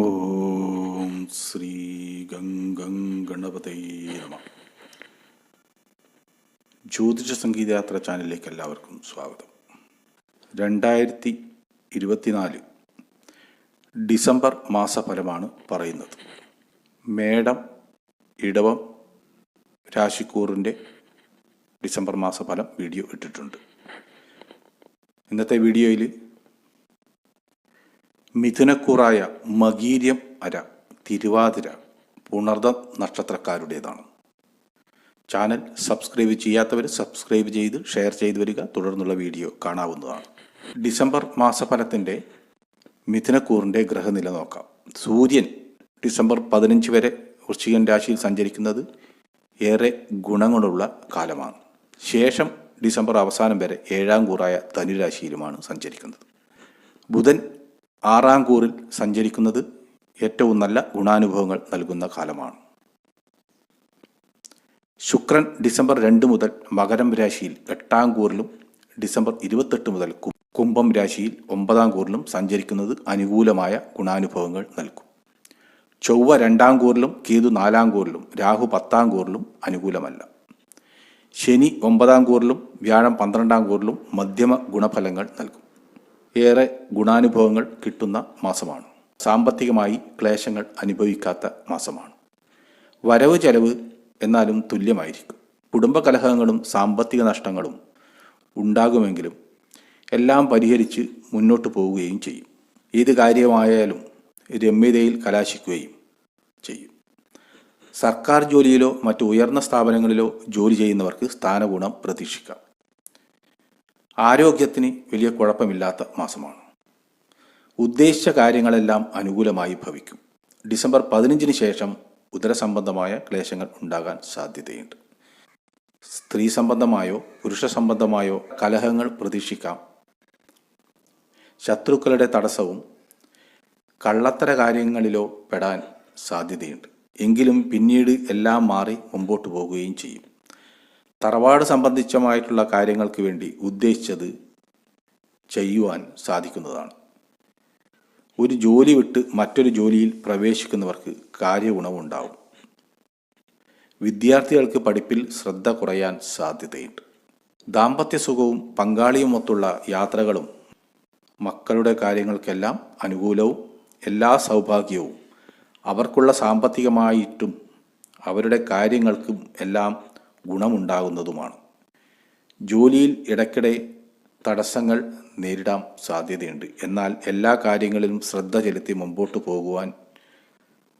ഓം ശ്രീ ഗംഗം ഗണപതേ നമ. ജ്യോതിഷ സംഗീതയാത്ര ചാനലിലേക്ക് എല്ലാവർക്കും സ്വാഗതം. രണ്ടായിരത്തി ഇരുപത്തിനാല് ഡിസംബർ മാസഫലമാണ് പറയുന്നത്. മേടം ഇടവം രാശിക്കൂറിന്റെ ഡിസംബർ മാസഫലം വീഡിയോ ഇട്ടിട്ടുണ്ട്. ഇന്നത്തെ വീഡിയോയിൽ മിഥുനക്കൂറായ മകീര്യം അര തിരുവാതിര പുണർദ നക്ഷത്രക്കാരുടേതാണ്. ചാനൽ സബ്സ്ക്രൈബ് ചെയ്യാത്തവർ സബ്സ്ക്രൈബ് ചെയ്ത് ഷെയർ ചെയ്തു വരിക. തുടർന്നുള്ള വീഡിയോ കാണാവുന്നതാണ്. ഡിസംബർ മാസഫലത്തിന്റെ മിഥുനക്കൂറിന്റെ ഗ്രഹനില നോക്കാം. സൂര്യൻ ഡിസംബർ പതിനഞ്ച് വരെ വൃശ്ചികൻ രാശിയിൽ സഞ്ചരിക്കുന്നത് ഏറെ ഗുണങ്ങളുള്ള കാലമാണ്. ശേഷം ഡിസംബർ അവസാനം വരെ ഏഴാം കൂറായ ധനുരാശിയിലുമാണ് സഞ്ചരിക്കുന്നത്. ബുധൻ ആറാം കൂറിൽ സഞ്ചരിക്കുന്നത് ഏറ്റവും നല്ല ഗുണാനുഭവങ്ങൾ നൽകുന്ന കാലമാണ്. ശുക്രൻ ഡിസംബർ രണ്ട് മുതൽ മകരം രാശിയിൽ എട്ടാം കൂറിലും ഡിസംബർ ഇരുപത്തെട്ട് മുതൽ കുംഭം രാശിയിൽ ഒമ്പതാം കൂറിലും സഞ്ചരിക്കുന്നത് അനുകൂലമായ ഗുണാനുഭവങ്ങൾ നൽകും. ചൊവ്വ രണ്ടാം കൂറിലും കേതു നാലാം കൂറിലും രാഹു പത്താം കൂറിലും അനുകൂലമല്ല. ശനി ഒമ്പതാം കൂറിലും വ്യാഴം പന്ത്രണ്ടാം കൂറിലും മധ്യമ ഗുണഫലങ്ങൾ നൽകും. ഏറെ ഗുണാനുഭവങ്ങൾ കിട്ടുന്ന മാസമാണ്. സാമ്പത്തികമായി ക്ലേശങ്ങൾ അനുഭവിക്കാത്ത മാസമാണ്. വരവ് ചെലവ് എന്നാലും തുല്യമായിരിക്കും. കുടുംബകലഹങ്ങളും സാമ്പത്തിക നഷ്ടങ്ങളും ഉണ്ടാകുമെങ്കിലും എല്ലാം പരിഹരിച്ച് മുന്നോട്ട് പോവുകയും ചെയ്യും. ഏത് കാര്യമായാലും രമ്യതയിൽ കലാശിക്കുകയും ചെയ്യും. സർക്കാർ ജോലിയിലോ മറ്റു ഉയർന്ന സ്ഥാപനങ്ങളിലോ ജോലി ചെയ്യുന്നവർക്ക് സ്ഥാനഗുണം പ്രതീക്ഷിക്കാം. ആരോഗ്യത്തിന് വലിയ കുഴപ്പമില്ലാത്ത മാസമാണ്. ഉദ്ദേശിച്ച കാര്യങ്ങളെല്ലാം അനുകൂലമായി ഭവിക്കും. ഡിസംബർ പതിനഞ്ചിന് ശേഷം ഉദരസംബന്ധമായ ക്ലേശങ്ങൾ ഉണ്ടാകാൻ സാധ്യതയുണ്ട്. സ്ത്രീ സംബന്ധമായോ പുരുഷ സംബന്ധമായോ കലഹങ്ങൾ പ്രതീക്ഷിക്കാം. ശത്രുക്കളുടെ തടസ്സവും കള്ളത്തര കാര്യങ്ങളിലോ പെടാൻ സാധ്യതയുണ്ട്. എങ്കിലും പിന്നീട് എല്ലാം മാറി മുമ്പോട്ട് പോകുകയും ചെയ്യും. തറവാട് സംബന്ധിച്ചമായിട്ടുള്ള കാര്യങ്ങൾക്ക് വേണ്ടി ഉദ്ദേശിച്ചത് ചെയ്യുവാൻ സാധിക്കുന്നതാണ്. ഒരു ജോലി വിട്ട് മറ്റൊരു ജോലിയിൽ പ്രവേശിക്കുന്നവർക്ക് കാര്യഗുണമുണ്ടാവും. വിദ്യാർത്ഥികൾക്ക് പഠിപ്പിൽ ശ്രദ്ധ കുറയാൻ സാധ്യതയുണ്ട്. ദാമ്പത്യ സുഖവും പങ്കാളിയുമൊത്തുള്ള യാത്രകളും മക്കളുടെ കാര്യങ്ങൾക്കെല്ലാം അനുകൂലവും എല്ലാ സൗഭാഗ്യവും അവർക്കുള്ള സാമ്പത്തികമായിട്ടും അവരുടെ കാര്യങ്ങൾക്കും എല്ലാം ഗുണമുണ്ടാകുന്നതുമാണ്. ജോലിയിൽ ഇടയ്ക്കിടെ തടസ്സങ്ങൾ നേരിടാൻ സാധ്യതയുണ്ട്. എന്നാൽ എല്ലാ കാര്യങ്ങളിലും ശ്രദ്ധ ചെലുത്തി മുമ്പോട്ട് പോകുവാൻ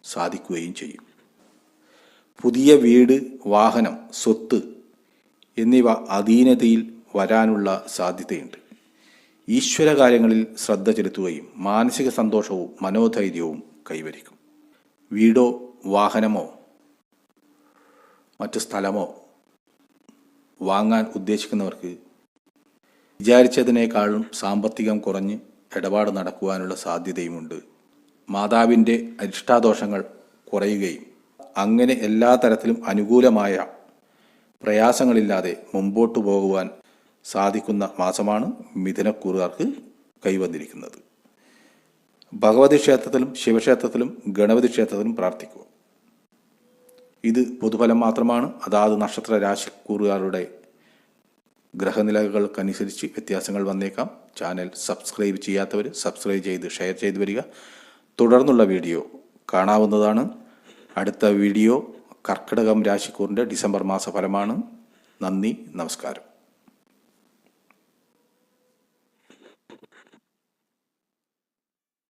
സാധിക്കുകയും ചെയ്യും. പുതിയ വീട് വാഹനം സ്വത്ത് എന്നിവ അധീനതയിൽ വരാനുള്ള സാധ്യതയുണ്ട്. ഈശ്വര കാര്യങ്ങളിൽ ശ്രദ്ധ ചെലുത്തുകയും മാനസിക സന്തോഷവും മനോധൈര്യവും കൈവരിക്കും. വീടോ വാഹനമോ മറ്റു സ്ഥലമോ വാങ്ങാൻ ഉദ്ദേശിക്കുന്നവർക്ക് വിചാരിച്ചതിനേക്കാളും സാമ്പത്തികം കുറഞ്ഞ് ഇടപാട് നടക്കുവാനുള്ള സാധ്യതയുമുണ്ട്. മാതാവിന്റെ അരിഷ്ടാദോഷങ്ങൾ കുറയുകയും അങ്ങനെ എല്ലാ തരത്തിലും അനുകൂലമായ പ്രയാസങ്ങളില്ലാതെ മുമ്പോട്ടു പോകുവാൻ സാധിക്കുന്ന മാസമാണ് മിഥുനക്കൂറുകാർക്ക് കൈവന്നിരിക്കുന്നത്. ഭഗവതി ക്ഷേത്രത്തിലും ശിവക്ഷേത്രത്തിലും ഗണപതി ക്ഷേത്രത്തിലും പ്രാർത്ഥിക്കുക. ഇത് പൊതുഫലം മാത്രമാണ്. അതാത് നക്ഷത്ര രാശിക്കൂറുകാരുടെ ഗ്രഹനിലകൾക്കനുസരിച്ച് വ്യത്യാസങ്ങൾ വന്നേക്കാം. ചാനൽ സബ്സ്ക്രൈബ് ചെയ്യാത്തവർ സബ്സ്ക്രൈബ് ചെയ്ത് ഷെയർ ചെയ്ത് വരിക. തുടർന്നുള്ള വീഡിയോ കാണാവുന്നതാണ്. അടുത്ത വീഡിയോ കർക്കിടകം രാശിക്കൂറിന്റെ ഡിസംബർ മാസ ഫലമാണ് നന്ദി നമസ്കാരം.